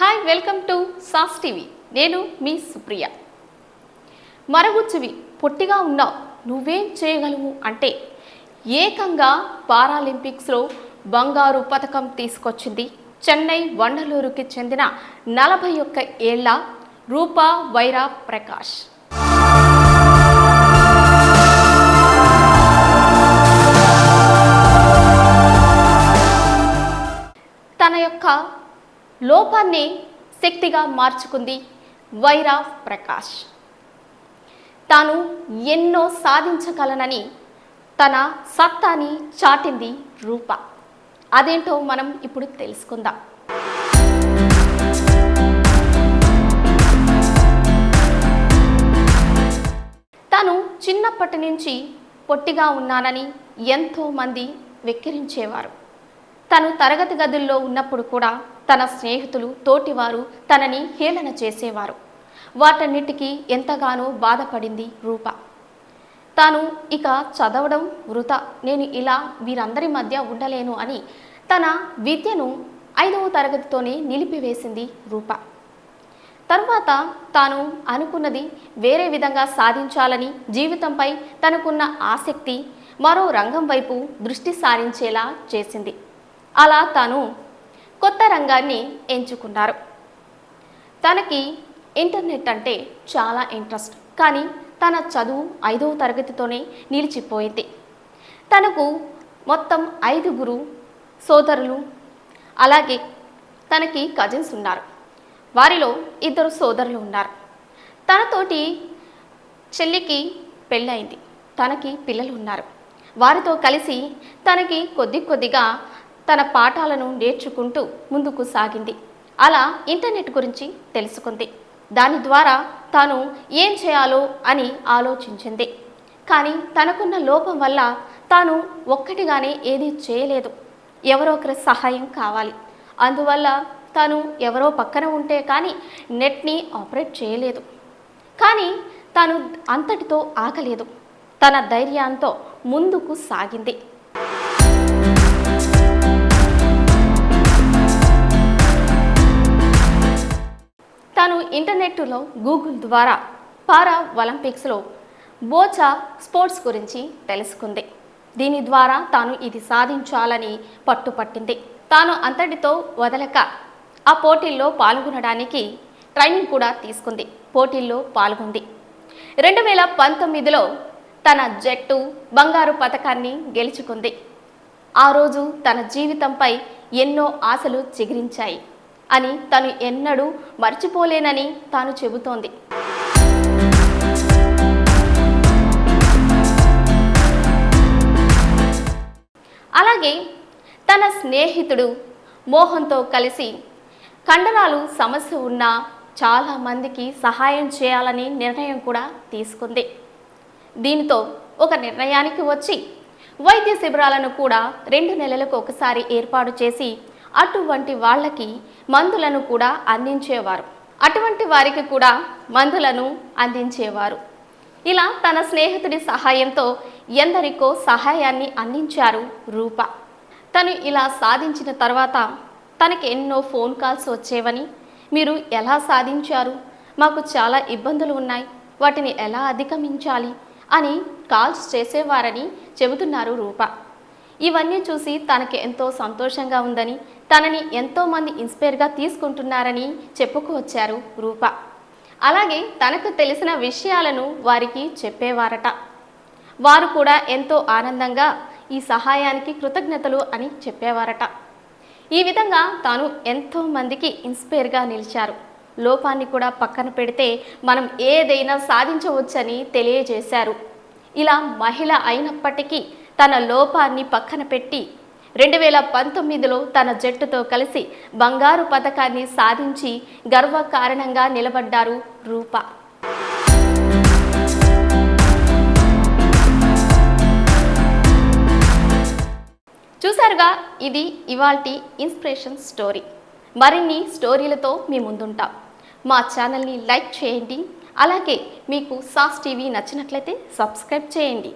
Hi welcome to SAS TV నేను మీ సుప్రియ. మరగుచ్చివి పొట్టిగా ఉన్నావు నువ్వేం చేయగలవు అంటే ఏకంగా పారాలింపిక్స్లో బంగారు పథకం తీసుకొచ్చింది చెన్నై వండలూరుకి చెందిన నలభై ఒక్క ఏళ్ళ రూపా వైరా ప్రకాష్. లోపాన్ని శక్తిగా మార్చుకుంది వైరా ప్రకాష్. తాను ఎన్నో సాధించగలనని తన సత్తాని చాటింది రూప. అదేంటో మనం ఇప్పుడు తెలుసుకుందాం. తాను చిన్నప్పటి నుంచి పొట్టిగా ఉన్నానని ఎంతో మంది వెక్కిరించేవారు. తను తరగతి గదుల్లో ఉన్నప్పుడు కూడా తన స్నేహితులు తోటివారు తనని హేళన చేసేవారు. వాటన్నిటికీ ఎంతగానో బాధపడింది రూప. తాను ఇక చదవడం వృత నేను ఇలా వీరందరి మధ్య ఉండలేను అని తన విద్యను ఐదవ తరగతితోనే నిలిపివేసింది రూప. తర్వాత తాను అనుకున్నది వేరే విధంగా సాధించాలని జీవితంపై తనకున్న ఆసక్తి మరో రంగం వైపు దృష్టి సారించేలా చేసింది. అలా తాను కొత్త రంగాన్ని ఎంచుకున్నారు. తనకి ఇంటర్నెట్ అంటే చాలా ఇంట్రెస్ట్. కానీ తన చదువు ఐదవ తరగతితోనే నిలిచిపోయింది. తనకు మొత్తం ఐదుగురు సోదరులు అలాగే తనకి కజిన్స్ ఉన్నారు. వారిలో ఇద్దరు సోదరులు ఉన్నారు. తనతోటి చెల్లికి పెళ్ళైంది తనకి పిల్లలు ఉన్నారు. వారితో కలిసి తనకి కొద్ది కొద్దిగా తన పాఠాలను నేర్చుకుంటూ ముందుకు సాగింది. అలా ఇంటర్నెట్ గురించి తెలుసుకుంది. దాని ద్వారా తాను ఏం చేయాలో అని ఆలోచించింది. కానీ తనకున్న లోపం వల్ల తాను ఒక్కటిగానే ఏదీ చేయలేదు. ఎవరో ఒకరి సహాయం కావాలి. అందువల్ల తాను ఎవరో పక్కన ఉంటే కానీ నెట్ని ఆపరేట్ చేయలేదు. కానీ తాను అంతటితో ఆగలేదు. తన ధైర్యంతో ముందుకు సాగింది. ఇంటర్నెట్లో గూగుల్ ద్వారా పారా ఒలింపిక్స్లో బోచా స్పోర్ట్స్ గురించి తెలుసుకుంది. దీని ద్వారా తాను ఇది సాధించాలని పట్టుపట్టింది. తాను అంతటితో వదలక ఆ పోటీల్లో పాల్గొనడానికి ట్రైనింగ్ కూడా తీసుకుంది. పోటీల్లో పాల్గొంది. రెండు వేల పంతొమ్మిదిలో తన జట్టు బంగారు పథకాన్ని గెలుచుకుంది. ఆ రోజు తన జీవితంపై ఎన్నో ఆశలు చిగురించాయి. అని తను ఎన్నడూ మర్చిపోలేనని తాను చెబుతోంది. అలాగే తన స్నేహితుడు మోహన్తో కలిసి కండరాలు సమస్య ఉన్న చాలా మందికి సహాయం చేయాలని నిర్ణయం కూడా తీసుకుంది. దీనితో ఒక నిర్ణయానికి వచ్చి వైద్య శిబిరాలను కూడా రెండు నెలలకు ఒకసారి ఏర్పాటు చేసి అటువంటి వాళ్ళకి మందులను కూడా అందించేవారు. అటువంటి వారికి కూడా మందులను అందించేవారు. ఇలా తన స్నేహితుడి సహాయంతో ఎందరికో సహాయాన్ని అందించారు రూప. తను ఇలా సాధించిన తర్వాత తనకి ఎన్నో ఫోన్ కాల్స్ వచ్చేవని మీరు ఎలా సాధించారు? మాకు చాలా ఇబ్బందులు ఉన్నాయి. వాటిని ఎలా అధిగమించాలి? అని కాల్స్ చేసేవారని చెబుతున్నారు రూప. ఇవన్నీ చూసి తనకి ఎంతో సంతోషంగా ఉందని తనని ఎంతోమంది ఇన్స్పైర్గా తీసుకుంటున్నారని చెప్పుకువచ్చారు రూప. అలాగే తనకు తెలిసిన విషయాలను వారికి చెప్పేవారట. వారు కూడా ఎంతో ఆనందంగా ఈ సహాయానికి కృతజ్ఞతలు అని చెప్పేవారట. ఈ విధంగా తాను ఎంతో మందికి ఇన్స్పైర్గా నిలిచారు. లోపాన్ని కూడా పక్కన పెడితే మనం ఏదైనా సాధించవచ్చని తెలియజేశారు. ఇలా మహిళ అయినప్పటికీ తన లోపాన్ని పక్కన పెట్టి రెండు వేల పంతొమ్మిదిలో తన జట్టుతో కలిసి బంగారు పథకాన్ని సాధించి గర్వకారణంగా నిలబడ్డారు రూప. చూసారుగా ఇది ఇవాల్టి ఇన్స్పిరేషన్ స్టోరీ. మరిన్ని స్టోరీలతో మీ ముందుంటాం. మా ఛానల్ని లైక్ చేయండి. అలాగే మీకు సాస్ టీవీ నచ్చినట్లయితే సబ్స్క్రైబ్ చేయండి.